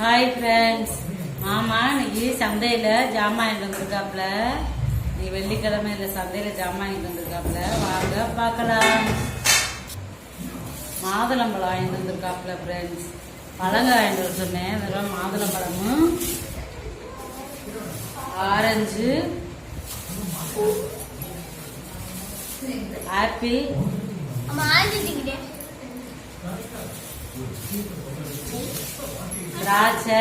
Hi friends ஆமாம் இன்னைக்கு சந்தையில் ஜாமான் வாங்கிட்டு வந்திருக்காப்புல? நீ இல்லை சந்தையில் ஜாமான் வாங்கிட்டு வந்திருக்காப்புல? வாங்க பார்க்கலாம். மாதுளம்பழம் வாங்கிட்டு வந்திருக்காப்புல ஃப்ரெண்ட்ஸ் பழங்க வாங்கிட்டு வர சொன்னேன். அதெல்லாம் மாதுளம்பழமும் ஆரஞ்சு ஆப்பிள். ஆமாம் ஆரஞ்சு திராட்சை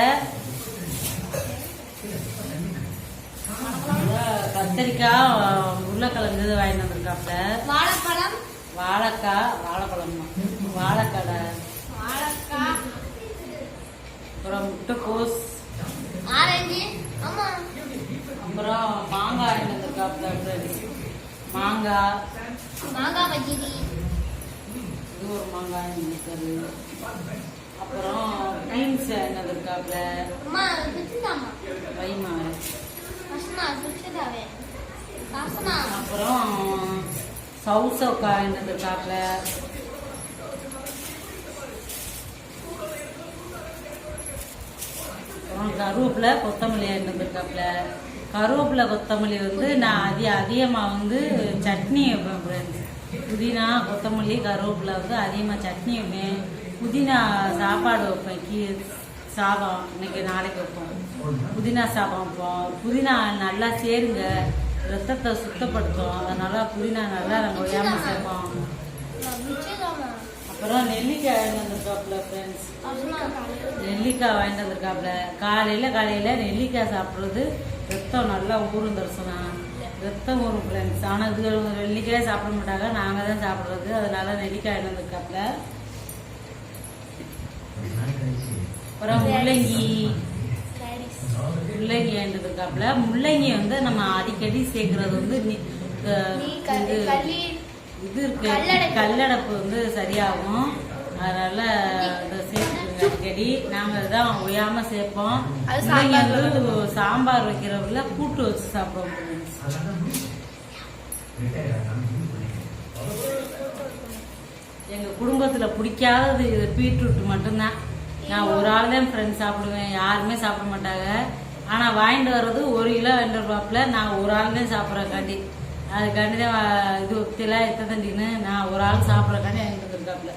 கத்திரிக்காய் உருளைக்கிழங்கு இது வாங்கிட்டு வந்திருக்காப்புல. வாழைப்பழம். வாழைக்காய் வாழைப்பழம். வாழைக்கடை. வாழைக்காய். அப்புறம் முட்டைக்கோஸ். ஆரஞ்சு. அப்புறம் மாங்காய் friends. மாங்காய். மாங்காய் பஜ்ஜி இது ஒரு மாங்காய் அப்புறம் பீன்ஸ் பிடிச்சதாம்மா வைமா. அப்புறம் வாங்கிட்டு வந்திருக்காப்புல அப்புறம் கருவேப்பிலை கொத்தமல்லி வாங்கிட்டு வந்திருக்காப்புல கருவேப்பிலை கொத்தமல்லி வந்து நான் அதிக அதிகமாக வந்து சட்னி வைப்பேன். புதினா கொத்தமல்லி கருவேப்பிலை வந்து அதிகமாக சட்னி வைப்பேன் புதினா சாப்பாடு வைப்பேன். கீ சாதம் இன்னைக்கு நாளைக்கு வைப்போம். புதினா சாதம் வைப்போம். புதினா நல்லா சேருங்க. ரத்தத்தை சுத்தப்படுத்தும். அதனால புதினா நல்லா நம்ம ஒய்யாம சேர்ப்போம். அப்புறம் நெல்லிக்காய் வாங்கிட்டு வந்திருக்காப்புல ஃப்ரெண்ட்ஸ் நெல்லிக்காய் வாங்கிட்டு வந்திருக்காப்புல. காலையில காலையில நெல்லிக்காய் சாப்பிடுறது ரத்தம் நல்லா ஊறும் தரிசனம். ரத்தம் ஊறும் ஃப்ரெண்ட்ஸ் ஆனால் இது நெல்லிக்காய் சாப்பிட மாட்டாங்க. நாங்கள் தான் சாப்பிடுறது. அதனால நெல்லிக்காய் வாங்கிட்டு வந்திருக்காப்புல. அப்புறம் முள்ளங்கி. முள்ளங்கி வந்திருக்காப்புல முள்ளங்கி வந்து நம்ம அடிக்கடி சேர்க்கறது வந்து இது இருக்கு. கல்லடைப்பு. வந்து சரியாகும். அதனால இதை சேர்த்துக்கோங்க அடிக்கடி. நாங்க இதான் ஒய்யாம சேர்ப்போம். முள்ளங்கி வந்து சாம்பார் வைக்கிறவங்கள கூட்டு வச்சு சாப்பிடுவோம். எங்க குடும்பத்துல பிடிக்காதது பீட்ரூட் மட்டும்தான். நான் ஒரு ஆள் தான் ஃப்ரெண்ட்ஸ் சாப்பிடுவேன். யாருமே சாப்பிட மாட்டாங்க. ஆனா வாங்கிட்டு வர்றது ஒரு கிலோ வாங்கிட்டு வருவாப்புல நான் ஒரு ஆள் தான் சாப்பிட்றக்காண்டி அதுக்காண்டி தான் இது ஒத்தில எத்தண்டின்னு நான் ஒரு ஆள் சாப்பிட்றக்காண்டி வாங்கிட்டு வந்திருக்காப்புல.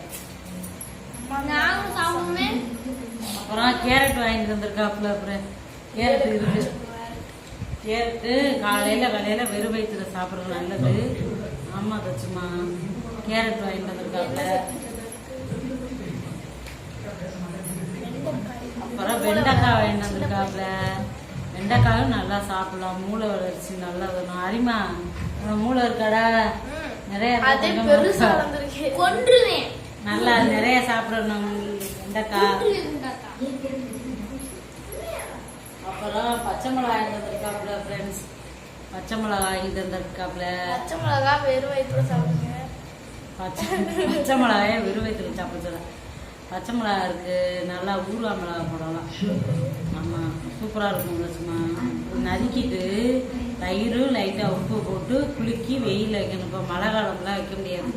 அப்புறம் கேரட் வாங்கிட்டு வந்திருக்காப்புல அப்புறம். கேரட் இருக்கு. கேரட்டு காலையில காலையில வெறும் வயிற்றுல சாப்பிட்றது நல்லது. ஆமா தச்சுமா. கேரட் வாங்கிட்டு வந்திருக்காப்புல அப்புறம் வெண்டைக்காய் வாங்கிட்டு வந்திருக்காப்புல வெண்டைக்காயும் நல்லா சாப்பிடலாம். மூளை வளர்ச்சி நல்லா வரும் அரிமா மூளை இருக்காடா? நிறைய நல்லா நிறைய சாப்பிடணும் வெண்டைக்காய். அப்புறம் பச்சை மிளகாய் வாங்கிட்டு வந்திருக்காப்புல ஃப்ரெண்ட்ஸ் பச்சை மிளகாய் வாங்கிட்டு வந்திருக்காப்புல பச்சை மிளகா வெறும் வயிற்றுல சாப்பிடுங்க. பச்சை பச்சை மிளகாய வெறும் வயிற்றுல சாப்பிட பச்சை மிளகா இருக்கு நல்லா ஊறுகா மிளகா போடலாம். ஆமாம் சூப்பராக இருக்கும் சும்மா. நறுக்கிட்டு தயிரும் லைட்டாக உப்பு போட்டு குலுக்கி வெயில் வைக்கணும். இப்போ மழை காலம்லாம் வைக்க முடியாது.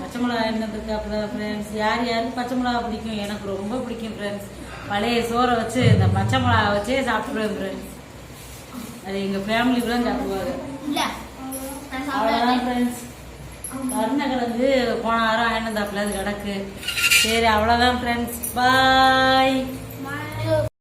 பச்சை மிளகா அப்புறம் ஃப்ரெண்ட்ஸ் யார் யாருக்கு பச்சை மிளகா பிடிக்கும்? எனக்கு ரொம்ப பிடிக்கும் ஃப்ரெண்ட்ஸ் பழைய சோறை வச்சு இந்த பச்சை மிளகா வச்சே சாப்பிடுவேன் ஃப்ரெண்ட்ஸ் அது எங்கள் ஃபேமிலிக்குள்ள சாப்பிடுவாங்க. அவ்வளோதான் ஃப்ரெண்ட்ஸ் கருணை கிழங்கு போன வாரம் ஆயினதாப்புல அது கிடக்கு. சரி அவ்வளோதான் ஃப்ரெண்ட்ஸ் பாய்